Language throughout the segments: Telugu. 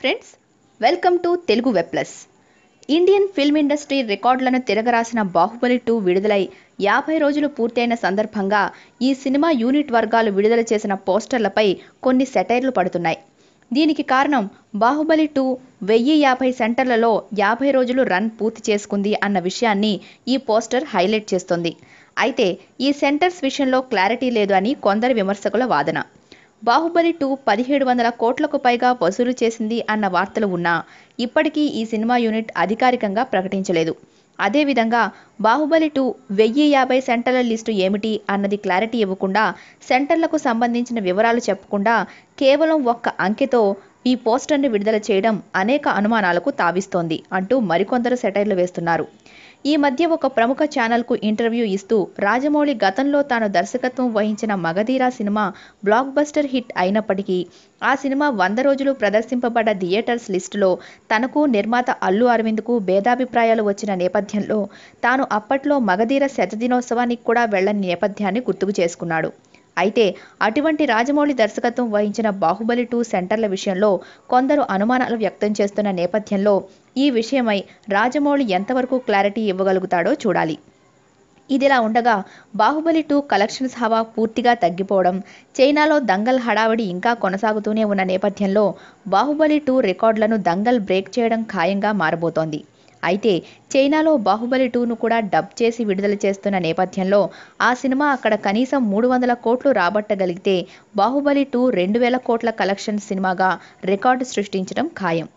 Friends welcome to Telugu web plus Indian film industry రికార్డులను తిరగరాసిన బాహుబలి టూ విడుదలై యాభై రోజులు పూర్తయిన సందర్భంగా ఈ సినిమా యూనిట్ వర్గాలు విడుదల చేసిన పోస్టర్లపై కొన్ని సెటైర్లు పడుతున్నాయి. దీనికి కారణం బాహుబలి టూ వెయ్యి యాభై సెంటర్లలో యాభై రోజులు రన్ పూర్తి చేసుకుంది అన్న విషయాన్ని ఈ పోస్టర్ హైలైట్ చేస్తుంది. అయితే ఈ సెంటర్స్ విషయంలో క్లారిటీ లేదు అని కొందరు విమర్శకుల వాదన. బాహుబలి టూ పదిహేడు వందల కోట్లకు పైగా వసూలు చేసింది అన్న వార్తలు ఉన్నా ఇప్పటికీ ఈ సినిమా యూనిట్ అధికారికంగా ప్రకటించలేదు. అదేవిధంగా బాహుబలి టూ వెయ్యి యాభై సెంటర్ల లిస్టు ఏమిటి అన్నది క్లారిటీ ఇవ్వకుండా సెంటర్లకు సంబంధించిన వివరాలు చెప్పకుండా కేవలం ఒక్క అంకెతో ఈ పోస్టర్ని విడుదల చేయడం అనేక అనుమానాలకు తావిస్తోంది అంటూ మరికొందరు సెటైర్లు వేస్తున్నారు. ఈ మధ్య ఒక ప్రముఖ ఛానల్కు ఇంటర్వ్యూ ఇస్తూ రాజమౌళి గతంలో తాను దర్శకత్వం వహించిన Magadheera cinema blockbuster hit అయినప్పటికీ ఆ సినిమా వంద రోజులు ప్రదర్శింపబడ్డ థియేటర్స్ లిస్టులో తనకు నిర్మాత అల్లు అరవింద్కు భేదాభిప్రాయాలు వచ్చిన నేపథ్యంలో తాను అప్పట్లో మగధీర శతదినోత్సవానికి కూడా వెళ్ళని నేపథ్యాన్ని గుర్తుకు చేసుకున్నాడు. అయితే అటువంటి రాజమౌళి దర్శకత్వం వహించిన బాహుబలి టూ సెంటర్ల విషయంలో కొందరు అనుమానాలు వ్యక్తం చేస్తున్న నేపథ్యంలో ఈ విషయమై రాజమౌళి ఎంతవరకు క్లారిటీ ఇవ్వగలుగుతాడో చూడాలి. ఇదిలా ఉండగా బాహుబలి టూ కలెక్షన్స్ హవా పూర్తిగా తగ్గిపోవడం చైనాలో దంగల్ హడావిడి ఇంకా కొనసాగుతూనే ఉన్న నేపథ్యంలో బాహుబలి టూ రికార్డులను దంగల్ బ్రేక్ చేయడం ఖాయంగా మారబోతోంది. అయితే చైనాలో బాహుబలి టూను కూడా డబ్ చేసి విడుదల చేస్తున్న నేపథ్యంలో ఆ సినిమా అక్కడ కనీసం మూడు వందల కోట్లు రాబట్టగలిగితే బాహుబలి టూ రెండు వేల కోట్ల కలెక్షన్ సినిమాగా రికార్డు సృష్టించడం ఖాయం.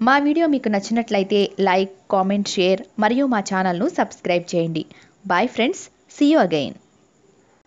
మా వీడియో మీకు నచ్చినట్లయితే లైక్ కామెంట్ షేర్ మరియు మా ఛానల్ను సబ్స్క్రైబ్ చేయండి. Bye friends see you again.